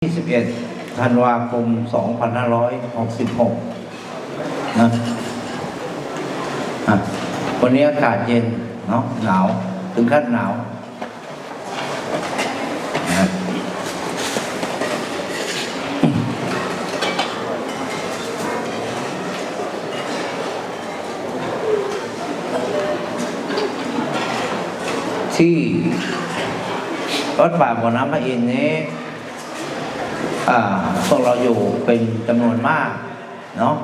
21 ธันวาคม 2566นะอะวันนี้อากาศเย็นเนาะหนาว ถึงขั้นหนาวนะที่วัดป่าบ่อน้ำพระอินทร์นี้อ่า พวกเราอยู่เป็นจำนวนมากเนาะ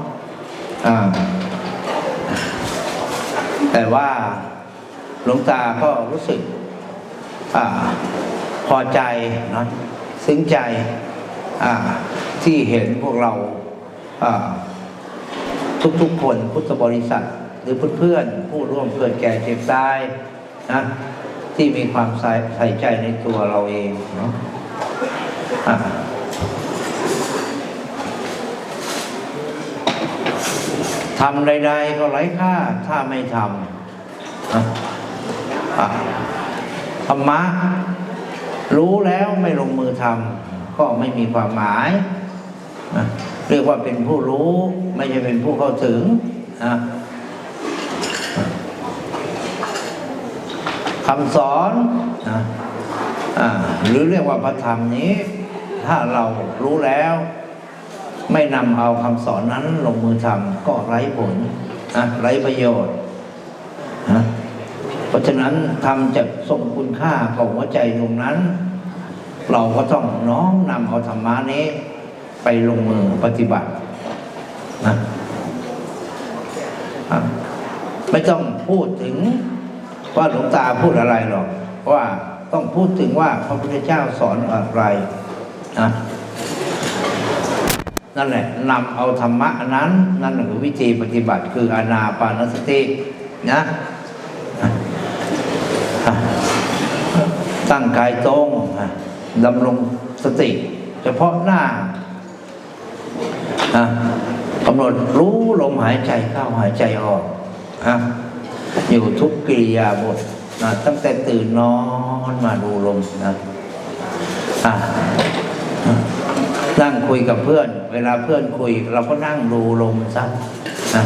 แต่ว่าหลวงตาก็รู้สึกอพอใจนะซึ้งใจที่เห็นพวกเราทุกๆคนพุทธบริษัท หรือเพื่อนๆผู้ร่วมเกิดแก่เจ็บตายนะที่มีความใส่ใส่ใจในตัวเราเองเนาะอ่า ทำใด ๆ ก็ไร้ค่า ถ้าไม่ทำธรรมะรู้แล้วไม่ลงมือทำก็ไม่มีความหมาย เรียกว่าเป็นผู้รู้ ไม่ใช่เป็นผู้เข้าถึงนะคำสอนนะอ่าหรือเรียกว่าพระธรรมนี้ ถ้าเรารู้แล้ว ไม่นำเอาคำสอนนั้นลงมือทำก็ไร้ผลนะไร้ประโยชน์นะเพราะฉะนั้นทำจะทรงคุณค่าของหัวใจตรงนั้น เราก็ต้องน้อมนำเอาธรรมะนี้ ไปลงมือปฏิบัตินะไม่ต้องพูดถึงว่าหลวงตาพูดอะไรหรอกว่าต้องพูดถึงว่าพระพุทธเจ้าสอนอะไรนะ นั่นแหละนำเอาธรรมะนั้น นั่นคือวิธีปฏิบัติคืออานาปานสตินะตั้งกายตรงดำรงสติ เฉพาะหน้ากำหนดรู้ลมหายใจเข้าหายใจออกออยู่ทุกกิริยาบทนะตั้งแต่ตื่นนอนมาดูลมนะะ นั่งคุยกับเพื่อน เวลาเพื่อนคุย เราก็นั่งดูลมซะนะ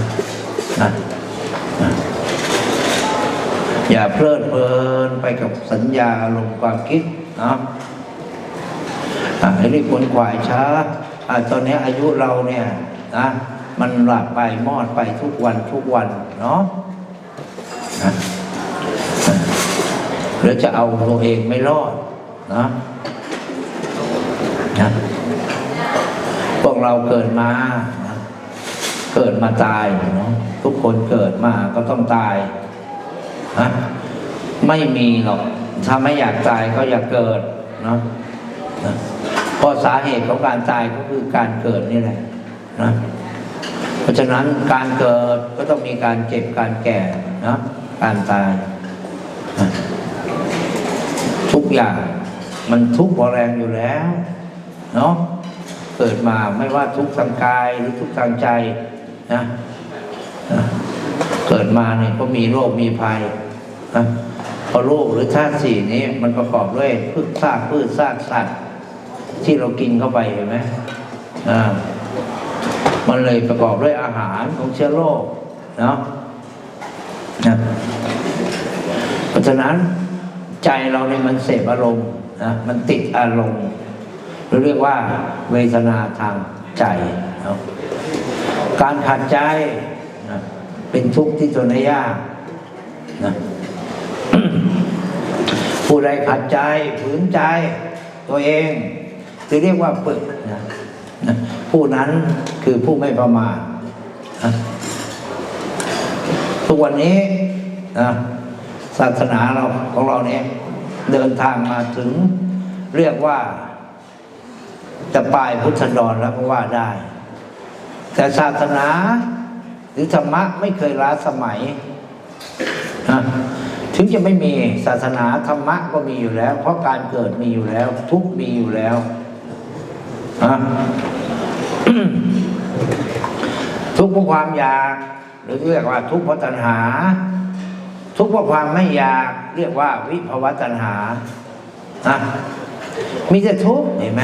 นะนะอย่าเพลิดเพลินไปกับสัญญาอารมณ์ความคิดนะอะให้รีบคนขวายช้าอตอนนี้อายุเราเนี่ยนะมันหลับไปมอดไปทุกวันทุกวันเนาะหรือจะเอาตัวเองไม่รอดนะนะ เราเกิดมา เกิดมาตายเนาะทุกคนเกิดมาก็ต้องตายนะไม่มีหรอกถ้าไม่อยากตายก็อย่าเกิดเนาะเพราะสาเหตุของการตายก็คือการเกิดนี่แหละนะเพราะฉะนั้นการเกิดก็ต้องมีการเจ็บการแก่นะการตาย ทุกอย่างมันทุกข์แรงอยู่แล้ว เนาะ เกิดมาไม่ว่าทุกข์ทางกายหรือทุกข์ทางใจนะนะเกิดมาเนี่ยก็มีโรคมีภัยนะเพราะโรคหรือธาตุสี่นี้มันประกอบด้วยพืชซากพืชซากสัตว์ที่เรากินเข้าไปเห็นไหมอ่ามันเลยประกอบด้วยอาหารของเชื้อโรคเนาะนะเพราะฉะนั้นใจเราเนี่ยมันเสพอารมณ์นะมันติดอารมณ์ หรือเรียกว่าเวทนาทางใจ การขาดใจเป็นทุกข์ที่ทนได้ยากนะผู้ใดขัดใจฝืนใจตัวเองจะเรียกว่าฝึกนะนะผู้นั้นคือผู้ไม่ประมาททุกวันนี้นะศาสนาเราของเราเนี่ยเดินทางมาถึงเรียกว่า จะปลายพุทธดรแล้วก็ว่าได้ แต่ศาสนาหรือธรรมะไม่เคยล้าสมัยนะถึงจะไม่มีศาสนาธรรมะก็มีอยู่แล้ว เพราะการเกิดมีอยู่แล้ว ทุกมีอยู่แล้วนะทุกเพราะความอยาก หรือเรียกว่า ทุกเพราะตัณหา ทุกเพราะความไม่อยาก เรียกว่า วิภวตัณหานะมีแต่ทุกเห็นไหม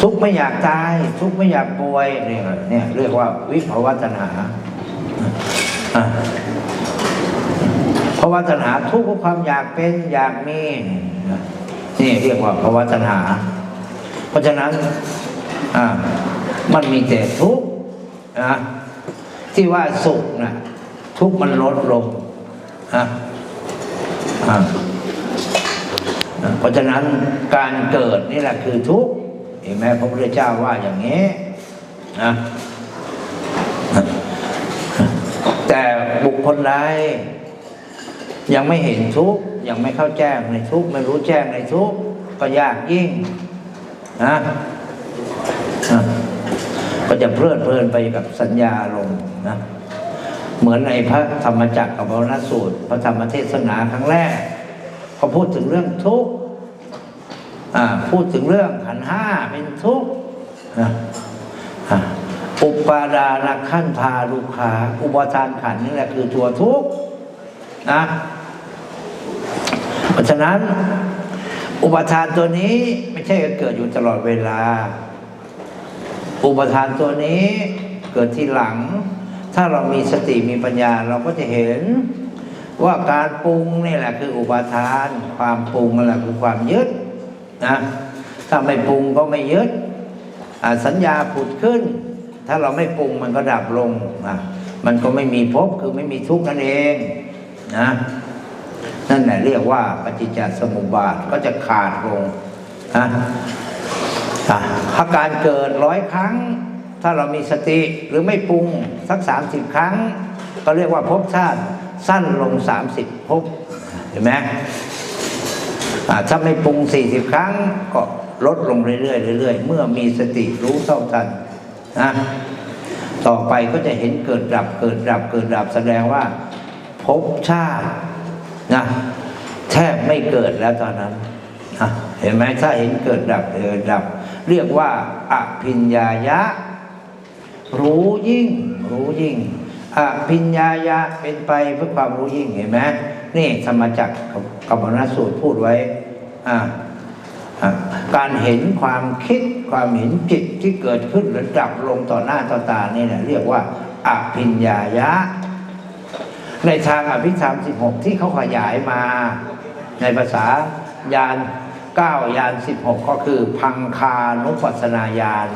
ทุกไม่อยากตาย ทุกไม่อยากป่วยเนี่ยเนี่ยเรียกว่าวิภาวะตัณหาอะภาวะตัณหาทุกข์ความอยากเป็นอยากมีนี่เรียกว่าภาวะตัณหา เพราะฉะนั้นมันมีแต่ทุกข์นะที่ว่าสุขนะทุกข์มันลดลงนะอ่า เพราะฉะนั้นการเกิดนี่แหละคือทุกข์เห็นไหมพระพุทธเจ้าว่าอย่างนี้นะแต่บุคคลใดยังไม่เห็นทุกข์ยังไม่เข้าแจ้งในทุกข์ไม่รู้แจ้งในทุกข์ก็ยากยิ่งนะก็จะเพลิดเพลินไปกับสัญญาลมนะเหมือนในพระธรรมจักรกับพระนสูตร พระธรรมเทศนาครั้งแรกเขาพูดถึงเรื่องทุกข์ พูดถึงเรื่องขันห้าเป็นทุกข์อุปาดานักขั้นพาลูกขาอุปทานขันนี่แหละคือตัวทุกข์นะเพราะฉะนั้น อุปทานตัวนี้ไม่ใช่เกิดอยู่ตลอดเวลา อุปทานตัวนี้เกิดที่หลัง ถ้าเรามีสติมีปัญญาเราก็จะเห็นว่าการปรุงนี่แหละคืออุปทาน ความปรุงนั่นแหละคือความยึด นะถ้าไม่ปรุงก็ไม่ยึดอ่าสัญญาผุดขึ้น ถ้าเราไม่ปรุงมันก็ดับลงนะมันก็ไม่มีภพคือไม่มีทุกข์นั่นเองนะนั่นแหละเรียกว่าปฏิจจสมุปบาทก็จะขาดลงนะอะถ้าการเกิดร้อยครั้ง ถ้าเรามีสติหรือไม่ปรุงสักสามสิบครั้ง ก็เรียกว่าภพชาติสั้นลงสามสิบภพเห็นไหม ถ้าไม่ปรุงสี่สิบครั้งก็ลดลงเรื่อยๆเรื่อยๆ เมื่อมีสติรู้เท่าทันนะต่อไปก็จะเห็นเกิดดับเกิดดับเกิดดับแสดงว่าภพชาตินะแทบไม่เกิดแล้วตอนนั้นนะเห็นไหมถ้าเห็นเกิดดับเกิดดับ เรียกว่าอภิญญายะ รู้ยิ่ง รู้ยิ่งอภิญญายะเป็นไปเพื่อความรู้ยิ่งเห็นไหม นี่ธรรมจักรกับมรณสูตรพูดไว้อ่าการเห็นความคิดความเห็นจิตที่เกิดขึ้นหรือดับลงต่อหน้าต่อตานี่เนี่ยเรียกว่าอภิญญายะ ในทางอภิธรรม 16 ที่เขาขยายมา ในภาษายาน 9 ยาน 16 ก็คือพังคานุปัสนาญาณ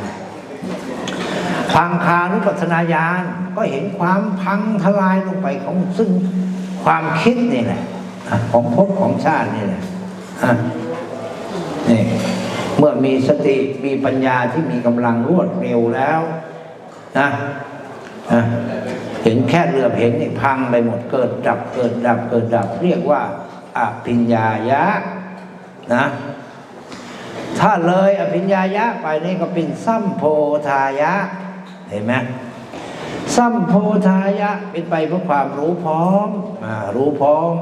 พังคานุปัสนาญาณก็เห็นความพังทลายลงไปของซึ่ง ความคิดนี่แหละของภพของชาตินี่แหละนี่เมื่อมีสติมีปัญญาที่มีกำลังรวดเร็วแล้วนะอะเห็นแค่เรือเห็นนี่พังไปหมดเกิดดับเกิดดับเกิดดับ เรียกว่าอภิญญายะนะถ้าเลยอภิญญายะไปนี่ก็เป็นสัมโพธายะ เห็นไหม สัมโพธายะเป็นไปเพื่อความรู้พร้อมอรู้พร้อม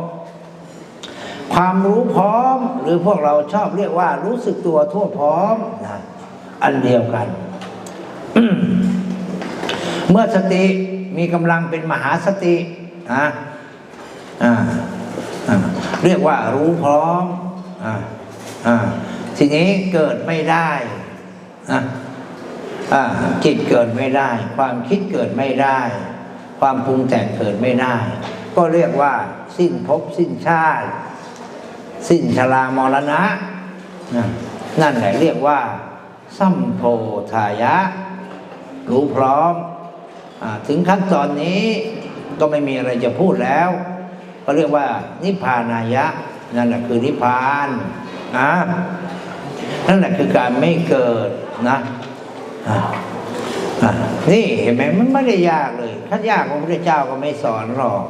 ความรู้พร้อม หรือพวกเราชอบเรียกว่ารู้สึกตัวทั่วพร้อมนะอันเดียวกัน เมื่อสติมีกำลังเป็นมหาสตินะอ่าเรียกว่ารู้พร้อมอ่าอ่าทีนี้เกิดไม่ได้อ่า จิตเกิดไม่ได้ ความคิดเกิดไม่ได้ ความปรุงแต่งเกิดไม่ได้ ก็เรียกว่า สิ้นภพสิ้นชาติ สิ้นชรามรณะนะนั่นแหละเรียกว่าสัมโพธายะ รู้พร้อมอถึงขั้นตอนนี้ก็ไม่มีอะไรจะพูดแล้ว ก็เรียกว่า นิพพานายะ นั่นแหละคือนิพพานนะนั่นแหละคือการไม่เกิดนะ นี่เห็นไหมมันไม่ได้ยากเลย ถ้ายากพระพุทธเจ้าก็ไม่สอนหรอก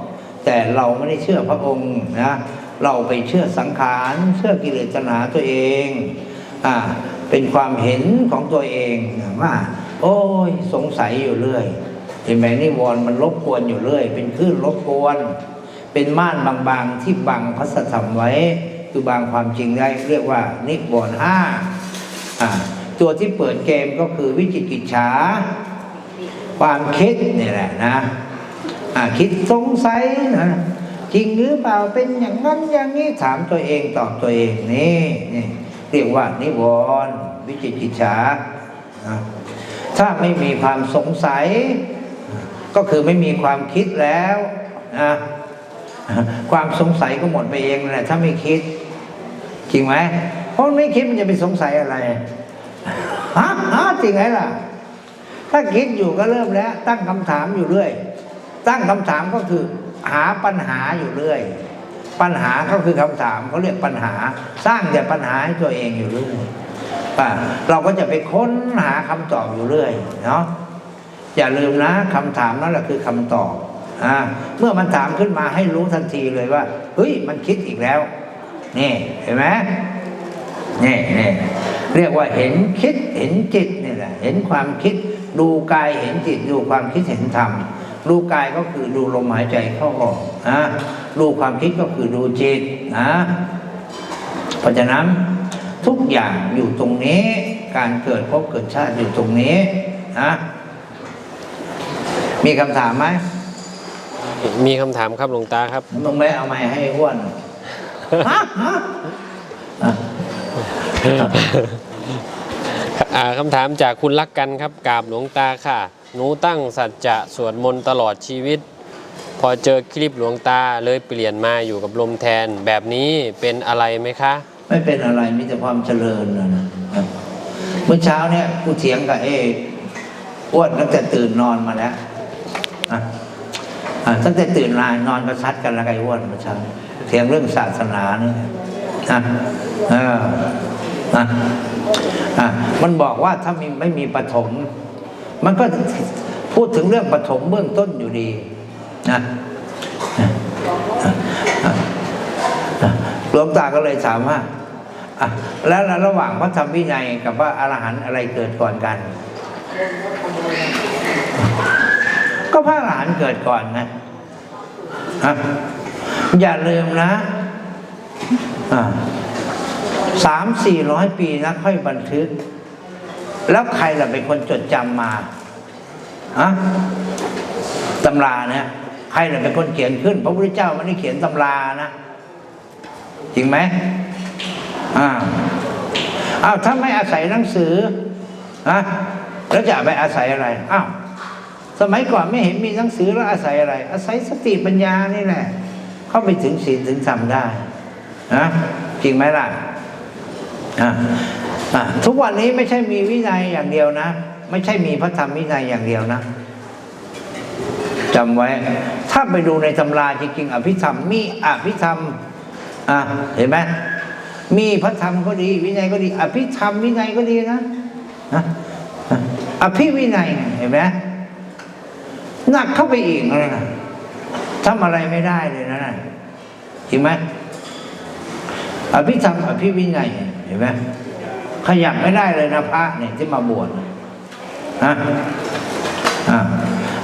แต่เราไม่ได้เชื่อพระองค์นะเราไปเชื่อสังขารเชื่อกิเลสตัณหาตัวเองอ่าเป็นความเห็นของตัวเองว่าโอ้ยสงสัยอยู่เรื่อยเห็นไหมนิวรณ์มันรบกวนอยู่เรื่อย เป็นคลื่นรบกวน เป็นม่านบางๆที่บังพระสัทธรรมไว้ คือบางความจริงได้เรียกว่านิวรณ์ห้าอ่า ตัวที่เปิดเกมก็คือวิจิกิจฉาความคิดนี่แหละนะคิดสงสัยนะจริงหรือเปล่าเป็นอย่างนั้นอย่างนี้ถามตัวเองตอบตัวเองนี่นี่เรียกว่านิวรณ์วิจิกิจฉานะถ้าไม่มีความสงสัย ก็คือไม่มีความคิดแล้วนะความสงสัยก็หมดไปเองแหละถ้าไม่คิด จริงไหมเพราะไม่คิดมันจะไปสงสัยอะไร ฮะฮะจริงไหมล่ะ ถ้าคิดอยู่ก็เริ่มแล้ว ตั้งคำถามอยู่เรื่อย ตั้งคำถามก็คือ หาปัญหาอยู่เรื่อย ปัญหาก็คือคำถามเขาเรียกปัญหา สร้างแต่ปัญหาให้ตัวเองอยู่เรื่อยอะเราก็จะไปค้นหาคำตอบอยู่เรื่อยเนาะอย่าลืมนะคำถามนั่นแหละคือคำตอบอ่าเมื่อมันถามขึ้นมาให้รู้ทันทีเลยว่าเฮ้ยมันคิดอีกแล้วนี่เห็นไหมนี่นี่ เรียกว่าเห็นคิดเห็นจิตนี่แหละเห็นความคิด ดูกายเห็นจิตดูความคิดเห็นธรรมดูกายก็คือดูลมหายใจเข้าออกนะดูความคิดก็คือดูจิตนะเพราะฉะนั้นทุกอย่างอยู่ตรงนี้ การเกิดพบเกิดชาติอยู่ตรงนี้นะมีคำถามไหมมีคำถามครับหลวงตาครับมึงไม่เอาไม้ให้อ้วนฮะฮะ อ่าคำถามจากคุณรักกันครับกราบหลวงตาค่ะ หนูตั้งสัจจะสวดมนต์ตลอดชีวิต พอเจอคลิปหลวงตาเลยเปลี่ยนมาอยู่กับลมแทนแบบนี้เป็นอะไรไหมคะ ไม่เป็นอะไรมีแต่ความเจริญนะนะเมื่อเช้าเนี่ยกูเถียงกับเออ้วนตั้งแต่ตื่นนอนมาแล้วอะตั้งแต่ตื่นมานอนก็ซัดกันแล้วไอ้อ้วนเมื่อเช้าเถียงเรื่องศาสนาเนี่ยอะ เอออะอะมันบอกว่าถ้ามีไม่มีปฐมมันก็พูดถึงเรื่องปฐมเบื้องต้นอยู่ดีนะหลวงตาก็เลยถามว่าแล้วระหว่างพระธรรมวินัยกับพระอรหันต์อะไรเกิดก่อนกัน ก็พระอรหันต์เกิดก่อนนะอย่าลืมนะอะ สามสี่ร้อยปีนะค่อยบันทึก แล้วใครล่ะเป็นคนจดจำมาอะตำราเนี่ยใครล่ะเป็นคนเขียนขึ้น พระพุทธเจ้าไม่ได้เขียนตำรานะจริงไหมอ่าอ้าวถ้าไม่อาศัยหนังสืออะแล้วจะไปอาศัยอะไรอ้าวสมัยก่อนไม่เห็นมีหนังสือแล้วอาศัยอะไร อาศัยสติปัญญานี่แหละ เข้าไปถึงศีลถึงธรรมได้นะจริงไหมล่ะ อะทุกวันนี้ไม่ใช่มีวินัยอย่างเดียวนะ ไม่ใช่มีพระธรรมวินัยอย่างเดียวนะจำไว้ ถ้าไปดูในตำราจริงๆ อภิธรรมมีอภิธรรมอะเห็นไหมมีพระธรรมก็ดี วินัยก็ดี อภิธรรมวินัยก็ดีนะนะอภิวินัยเห็นไหมหนักเข้าไปอีกเลยนะทำอะไรไม่ได้เลยนะน่ะเห็นไหม อภิธรรมอภิวินัยเห็นไหมขยับไม่ได้เลยนะพระเนี่ยที่มาบวชนะ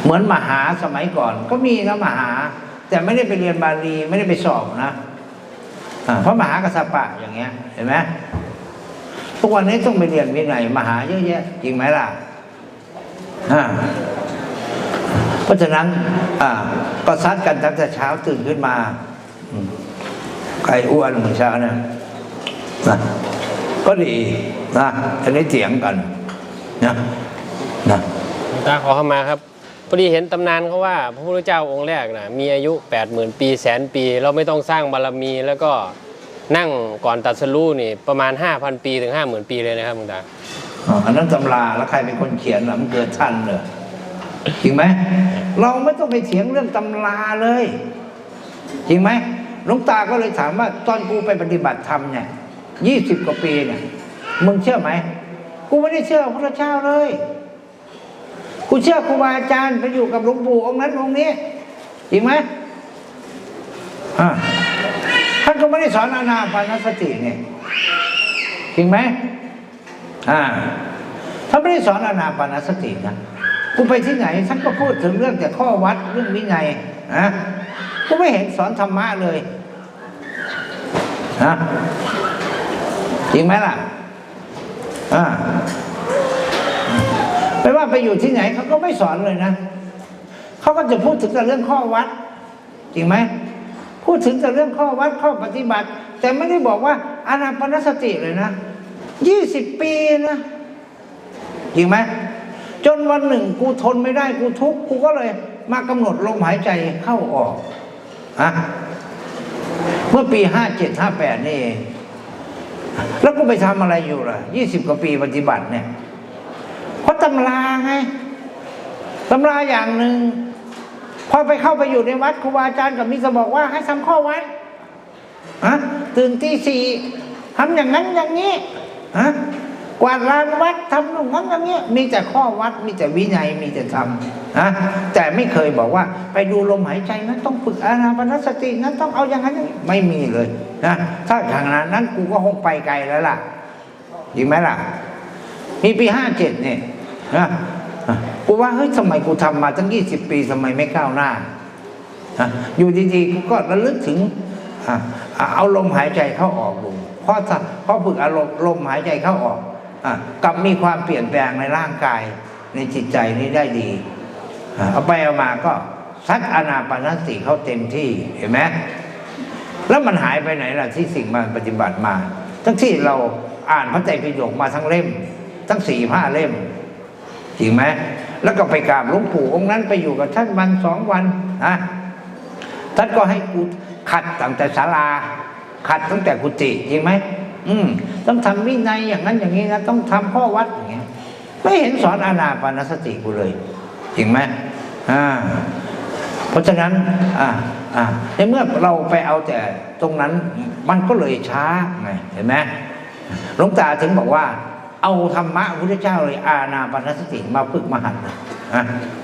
เหมือนมหาสมัยก่อน ก็มีนะมหา แต่ไม่ได้ไปเรียนบาลีไม่ได้ไปสอบนะเพราะมหากัสสปะอย่างเงี้ย เห็นไหมทุกวันนี้ต้องไปเรียนวินัยมหาเยอะแยะ จริงไหมล่ะเพราะฉะนั้นก็ซัดกันตั้งแต่เช้าตื่นขึ้นมา อืมไก่อ้วนเหมือนเช้าเนี่ยนะก็ดีนะอันนี้เถียงกันนะนะหลวงตาขอเข้ามาครับพอดีเห็นตำนานเขาว่า พระพุทธเจ้าองค์แรกนะมีอายุ 80,000 ปีแสนปี เราไม่ต้องสร้างบารมีแล้วก็นั่งก่อนตัดสรู้นี่ประมาณ 5,000 ปีถึง 50,000 ปีเลยนะครับหลวงตาอ๋ออันนั้นตำราแล้วใครเป็นคนเขียนล่ะมันเกิดทันเหรอจริงไหมเราไม่ต้องไปเถียงเรื่องตำราเลย จริงไหม หลวงตาก็เลยถามว่าตอนกูไปปฏิบัติธรรมเนี่ยยี่สิบกว่าปีเนี่ยมึงเชื่อไหมกูไม่ได้เชื่อพระเจ้าเลย กูเชื่อครูบาอาจารย์ไปอยู่กับหลวงปู่องค์นั้นองค์นี้จริงไหมอ่าท่านก็ไม่ได้สอนอานาปานสติเนี่ยจริงไหมอ่าท่านไม่ได้สอนอานาปานสตินะกูไปที่ไหนท่านก็พูดถึงเรื่องแต่ข้อวัดเรื่องวินัยนะ กูไม่เห็นสอนธรรมะเลยนะจริงไหมล่ะอ่าไม่ว่าไปอยู่ที่ไหนเขาก็ไม่สอนเลยนะเขาก็จะพูดถึงแต่เรื่องข้อวัด จริงไหมพูดถึงแต่เรื่องข้อวัดข้อปฏิบัติ แต่ไม่ได้บอกว่าอานาปนสติเลยนะยี่สิบปีนะจริงไหมจนวันหนึ่งกูทนไม่ได้กูทุกข์กูก็เลยมากำหนดลมหายใจเข้าออก อะเมื่อปีห้าเจ็ดห้าแปดนี่เองแล้วกูไปทำอะไรอยู่ล่ะยี่สิบกว่าปีปฏิบัติเนี่ยเพราะตำราไงตำราอย่างหนึ่งพอไปเข้าไปอยู่ในวัดครูบาอาจารย์กับมิสบอกว่า ให้ทำข้อวัดอะตื่นตีสี่ทำอย่างนั้นอย่างนี้อะ กวาดลานวัดทำนุ่งนั้นอย่างนี้มีแต่ข้อวัดมีแต่วินัยมีแต่ธรรมนะแต่ไม่เคยบอกว่า ไปดูลมหายใจนั้นต้องฝึกอานาปนสตินั้นต้องเอาอย่างนั้นอย่างไม่มีเลยนะถ้าขนาดนั้นกูก็คงไปไกลแล้วล่ะจริงไหมล่ะมีปีห้าเจ็ดเนี่ยนะกูว่าเฮ้ยทำไมกูทำมาตั้งยี่สิบปีทำไมไม่ก้าวหน้านะอยู่ดีๆกูก็ระลึกถึงอะอะเอาลมหายใจเข้าออกดูเพราะเพราะฝึกอารมณ์ลมหายใจเข้าออก กับมีความเปลี่ยนแปลงในร่างกายในจิตใจนี้ได้ดี เอาไปเอามาก็ซัดอานาปานสติเข้าเต็มที่เห็นไหมแล้วมันหายไปไหนล่ะที่สิ่งมันปฏิบัติมา ทั้งที่เราอ่านพระไตรปิฎกมาทั้งเล่ม ทั้งสี่ห้าเล่มจริงไหมแล้วก็ไปกราบหลวงปู่องค์นั้นไปอยู่กับท่านวันสองวันนะท่านก็ให้กูขัดตั้งแต่ศาลา ขัดตั้งแต่กุฏิจริงไหมอืม ต้องทำวินัยอย่างนั้นอย่างนี้นะต้องทำข้อวัดอย่างเงี้ยไม่เห็นสอนอานาปานสติกูเลยจริงไหมอ่าเพราะฉะนั้นอ่าอ่าในเมื่อเราไปเอาแต่ตรงนั้นมันก็เลยช้าไงเห็นไหมหลวงตาถึงบอกว่า เอาธรรมะพระพุทธเจ้าเลยอาณาปานสติมาฝึกมาหัดนะอะ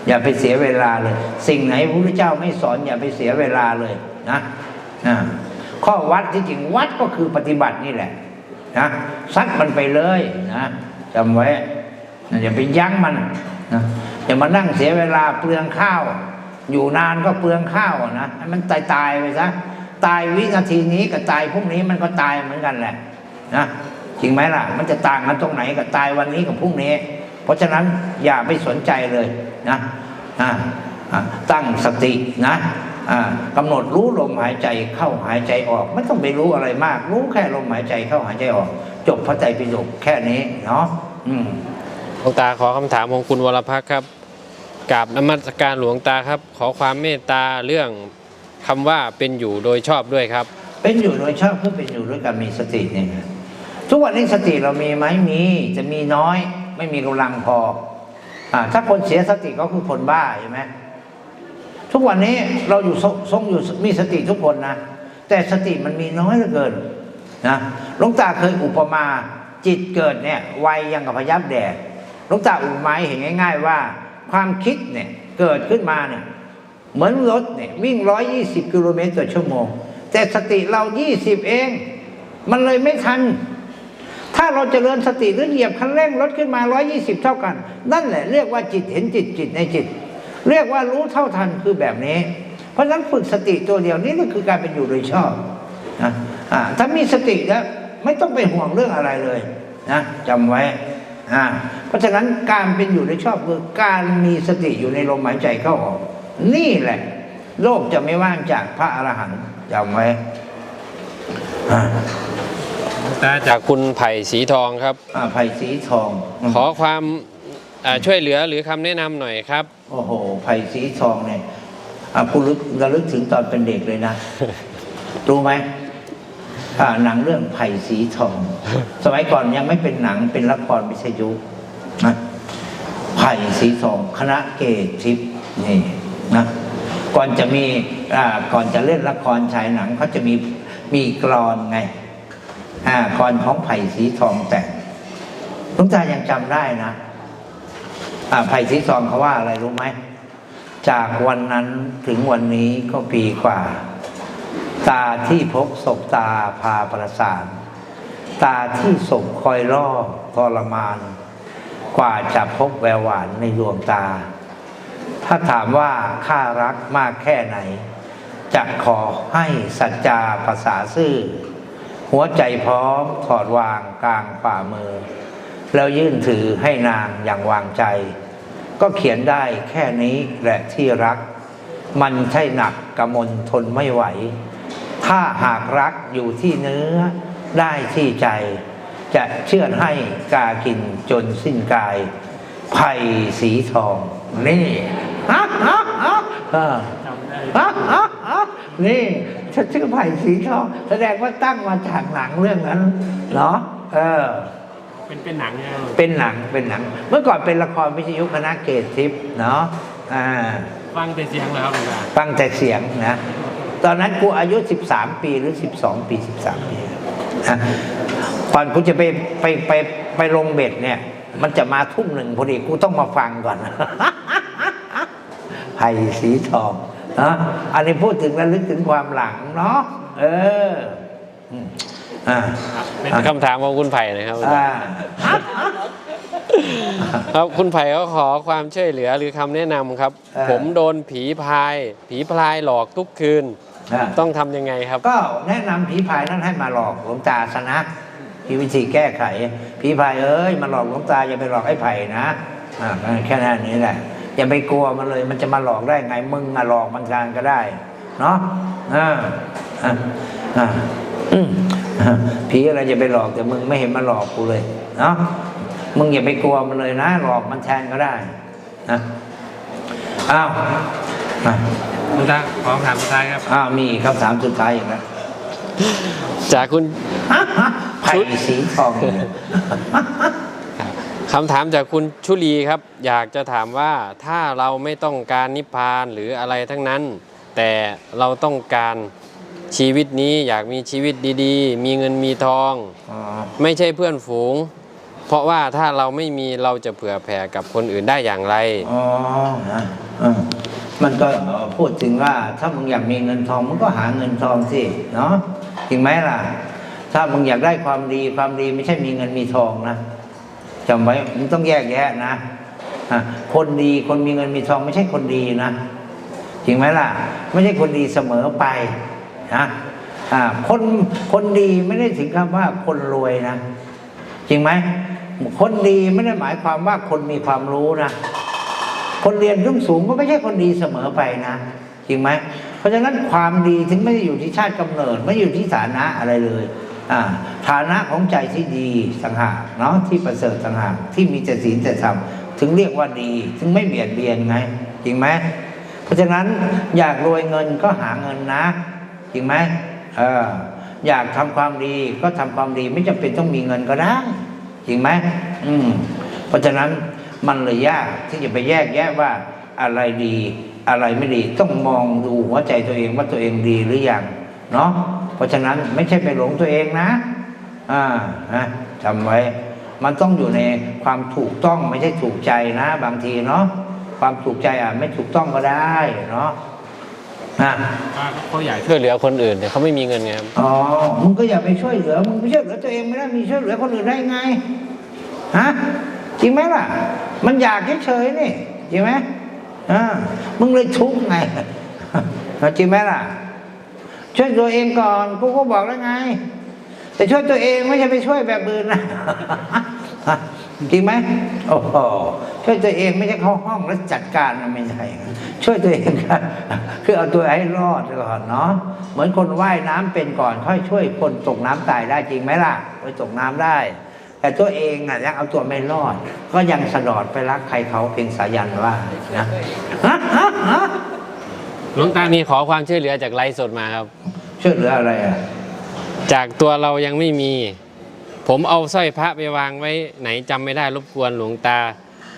อย่าไปเสียเวลาเลย สิ่งไหนพระพุทธเจ้าไม่สอนอย่าไปเสียเวลาเลยนะอ่าข้อวัดที่จริงวัดก็คือปฏิบัตินี่แหละ นะซัดมันไปเลยนะจำไว้อย่าไปยั้งมันนะอย่ามานั่งเสียเวลาเปลืองข้าว อยู่นานก็เปลืองข้าวนะให้มันตายตายไปซะตายวินาทีนี้กับตายพรุ่งนี้มันก็ตายเหมือนกันแหละนะจริงไหมล่ะ มันจะต่างกันตรงไหนกับตายวันนี้กับพรุ่งนี้ เพราะฉะนั้นอย่าไปสนใจเลยนะอ่าอ่าตั้งสตินะ อ่ากำหนดรู้ลมหายใจเข้าหายใจออก ไม่ต้องไปรู้อะไรมาก รู้แค่ลมหายใจเข้าหายใจออก จบพระไตรปิฎกแค่นี้เนาะอืมหลวงตาขอคำถามของคุณวรพักษ์ครับกราบนมัสการหลวงตาครับ ขอความเมตตาเรื่องคำว่าเป็นอยู่โดยชอบด้วยครับ เป็นอยู่โดยชอบเพื่อเป็นอยู่ด้วยการมีสติเนี่ยทุกวันนี้สติเรามีไหมมีจะมีน้อย ไม่มีกำลังพออ่าถ้าคนเสียสติก็คือคนบ้าใช่ไหม ทุกวันนี้เราอยู่ทรงอยู่มีสติทุกคนนะ แต่สติมันมีน้อยเหลือเกินนะหลวงตาเคยอุปมาจิตเกิดเนี่ยไวยังกับพยับแดดหลวงตาอุปมาเห็นง่าย ๆ ว่า ความคิดเนี่ยเกิดขึ้นมาเนี่ยเหมือนรถเนี่ยวิ่งร้อยยี่สิบกิโลเมตรต่อชั่วโมง แต่สติเรายี่สิบเอง มันเลยไม่ทัน ถ้าเราจเจริญสติหรือเหยียบคันเร่งรถขึ้นมาร้อยี่สิบเท่ากัน นั่นแหละเรียกว่าจิตเห็นจิตจิตในจิต เรียกว่ารู้เท่าทันคือแบบนี้ เพราะฉะนั้นฝึกสติตัวเดียวนี่ก็คือการเป็นอยู่โดยชอบนะอ่าถ้ามีสติแล้วไม่ต้องไปห่วงเรื่องอะไรเลยนะจำไว้อ่าเพราะฉะนั้นการเป็นอยู่โดยชอบคือการมีสติอยู่ในลมหายใจเข้าออก นี่แหละ โลกจะไม่ว่างจากพระอรหันต์จำไว้อ่าตาจากคุณไผ่สีทองครับอ่าไผ่สีทอง ขอความ อ่าช่วยเหลือหรือคำแนะนำหน่อยครับ โอ้โหไผ่สีทองเนี่ยอะกูลึกระลึกถึงตอนเป็นเด็กเลยนะ รู้ไหมอ่าหนังเรื่องไผ่สีทอง สมัยก่อนยังไม่เป็นหนังเป็นละครวิทยุนะไผ่สีทองคณะเกตทิพย์นี่นะก่อนจะมีอ่าก่อนจะเล่นละครฉายหนังเขาจะมีมีกรอนไงอ่ากรของไผ่สีทองแต่งหลุงตายังจำได้นะ อ่าไผ่สีทองเขาว่าอะไรรู้ไหม จากวันนั้นถึงวันนี้ก็ปีกว่า ตาที่พบศพตาพาประสาน ตาที่ศพคอยล่อทรมาน กว่าจะพบแววหวานในดวงตา ถ้าถามว่าข้ารักมากแค่ไหน จะขอให้สัจจาภาษาซื่อ หัวใจพร้อมถอดวางกลางฝ่ามือ แล้วยื่นถือให้นางอย่างวางใจ ก็เขียนได้แค่นี้แหละที่รัก มันใช่หนักกระมนทนไม่ไหว ถ้าหากรักอยู่ที่เนื้อได้ที่ใจ จะเชื่อให้กากินจนสิ้นกายไผ่สีทอง นี่ฮะฮะฮะเออจำได้ฮะฮะฮะนี่ฉันชื่อไผ่สีทอง แสดงว่าตั้งมาจากหนังเรื่องนั้นเหรอเออ เป็นเป็นหนังไงเป็นหนังเป็นหนัง เมื่อก่อนเป็นละครวิทยุคณะเกตทิพย์เนาะอ่าฟังแต่เสียงเลยครับหลวงตาฟังแต่เสียงนะตอนนั้นกูอายุ 13 ปีหรือ 12 ปี 13 ปีนะก่อนกูจะไปไปไปไปลงเบ็ดเนี่ย มันจะมาทุ่มหนึ่งพอดีกูต้องมาฟังก่อนไผ่สีทองนะอันนี้พูดถึงระลึกถึงความหลังเนาะเออ อืมอ่าเป็นคำถามของคุณไผ่นะครับอ่าครับคุณไผ่ก็ขอความช่วยเหลือหรือคำแนะนำครับเออผมโดนผีพาย ผีพลายหลอกทุกคืนอ่าต้องทำยังไงครับ ก็แนะนำผีพายนั้นให้มาหลอกหลวงตาซะนะมีวิธีแก้ไข ผีพายเอ้ยมาหลอกหลวงตาอย่าไปหลอกไอ้ไผ่นะอ่าแค่นั้นนี้แหละอย่าไปกลัวมันเลย มันจะมาหลอกได้ไงมึงมาหลอกมันทางก็ได้ เนาะอ่าอ่าอ่าอืมอ่า ผีอะไรจะไปหลอกแต่มึงไม่เห็นมาหลอกกูเลยเนาะมึงอย่าไปกลัวมันเลยนะ หลอกมันแทนก็ได้นะอ้าวอะหลวงตาขอคำถามสุดท้ายครับอ้าวมีคำถามสุดท้ายอีกแล้วจากคุณไผ่สีทองเนี่ยคำถามจากคุณชุลีครับ อยากจะถามว่าถ้าเราไม่ต้องการนิพพานหรืออะไรทั้งนั้น แต่เราต้องการ ชีวิตนี้อยากมีชีวิตดีๆ มีเงินมีทองอ๋อไม่ใช่เพื่อนฝูง เพราะว่าถ้าเราไม่มีเราจะเผื่อแผ่กับคนอื่นได้อย่างไรอ๋อนะเออมันก็เอ่อพูดถึงว่าถ้ามึงอยากมีเงินทองมึงก็หาเงินทองสิเนาะจริงไหมล่ะ ถ้ามึงอยากได้ความดีความดีไม่ใช่มีเงินมีทองนะจำไว้มึงต้องแยกแยะนะอะคนดีคนมีเงินมีทองไม่ใช่คนดีนะจริงไหมล่ะ ไม่ใช่คนดีเสมอไป นะคนคนดีไม่ได้ถึงคำว่าคนรวยนะ จริงไหมคนดีไม่ได้หมายความว่าคนมีความรู้นะคนเรียนสูงสูงก็ไม่ใช่คนดีเสมอไปนะจริงไหมเพราะฉะนั้นความดีถึงไม่ได้อยู่ที่ชาติกำเนิดไม่อยู่ที่ฐานะอะไรเลยฐานะของใจที่ดีสังหากเนาะที่ประเสริฐสังหากที่มีแต่ศีลแต่ธรรมถึงเรียกว่าดีถึงไม่เบียดเบียนไงจริงไหมเพราะฉะนั้นอยากรวยเงินก็หาเงินนะ จริงไหมเอออยากทำความดีก็ทำความดีไม่จำเป็นต้องมีเงินก็ได้จริงไหมอืมเพราะฉะนั้นมันเลยยากที่จะไปแยกแยะว่าอะไรดีอะไรไม่ดีต้องมองดูหัวใจตัวเองว่าตัวเองดีหรือยังเนาะเพราะฉะนั้นไม่ใช่ไปหลงตัวเองนะอ่านะจำไว้ มันต้องอยู่ในความถูกต้องไม่ใช่ถูกใจนะ บางทีเนาะความถูกใจอะไม่ถูกต้องก็ได้เนาะ นะเขาอยากช่วยเหลือคนอื่นแต่เขาไม่มีเงินไงครับอ๋อมึงก็อย่าไปช่วยเหลือมึงไปช่วยเหลือตัวเองไม่ได้มีช่วยเหลือคนอื่นได้ไงฮะจริงไหมล่ะ มันอยากเฉยๆนี่จริงไหมอ่ามึงเลยทุกข์ไงจริงไหมล่ะ ช่วยตัวเองก่อนกูก็บอกแล้วไง แต่ช่วยตัวเองไม่ใช่ไปช่วยแบบอื่นนะ จริงไหมโอ้โหช่วยตัวเองไม่ใช่เข้าห้องแล้วจัดการนะไม่ใช่ช่วยตัวเองครับคือเอาตัวให้รอดก่อนเนาะเหมือนคนว่ายน้ำเป็นก่อน ค่อยช่วยคนตกน้ำตายได้จริงไหมล่ะไปตกน้ำได้ แต่ตัวเองอะยังเอาตัวไม่รอด ก็ยังสะดอดไปรักใครเขาเพียงสายันว่านะฮะฮะฮะหลวงตามีขอความช่วยเหลือจากไลฟ์สดมาครับ ช่วยเหลืออะไรอะจากตัวเรายังไม่มี ผมเอาสร้อยพระไปวางไว้ไหนจำไม่ได้รบกวนหลวงตา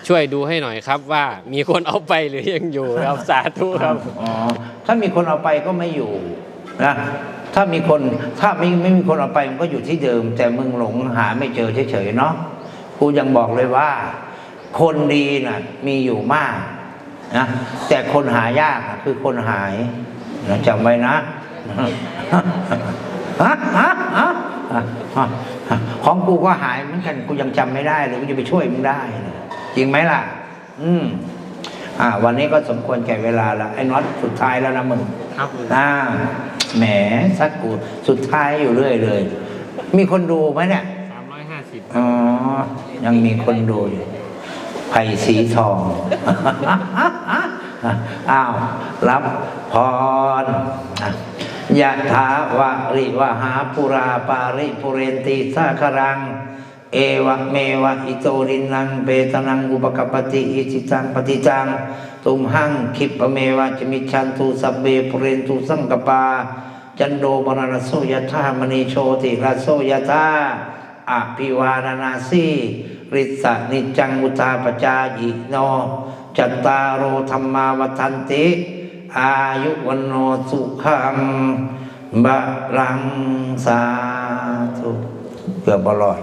ช่วยดูให้หน่อยครับว่ามีคนเอาไปหรือยังอยู่ครับสาธุครับอ๋อถ้ามีคนเอาไปก็ไม่อยู่นะถ้ามีคนถ้าไม่ไม่มีคนเอาไปมันก็อยู่ที่เดิม แต่มึงหลงหาไม่เจอเฉยๆเนาะกูยังบอกเลยว่า คนดีน่ะมีอยู่มากนะแต่คนหายากคือคนหายนะจำไว้นะฮะฮะฮะ ของกูก็หายเหมือนกันกูยังจำไม่ได้เลยกูจะไปช่วยมึงได้เลยจริงไหมล่ะ อืมอ่า วันนี้ก็สมควรแก่เวลาละไอ้น็อตสุดท้ายแล้วนะมึงครับอ่าแหมสักกูสุดท้ายอยู่เรื่อยเลย มีคนดูไหมเนี่ยสามร้อยห้าสิบอ๋อ ยังมีคนดูอยู่ไผ่สีทอง อ้าว รับพรอะ ยะถาวะริวหาปุราปาริปุเรนติสาครัง เอวะเมวะอิโตรินังเปตนังอุปกปปติอิจิตังปฏิจัง ตุมหังคิปเมวะจมิชันตุสัพเบปุเรนตุสังกปา จันโดปนรสโสยธามณีโชติรสโสยธาอภิวานานาสีริสะนิจังมุตาปจายิโน จัตตารโอธรรมาวัฏันติ อายุวันโนสุขังบะรังสาธุเกือบบลอย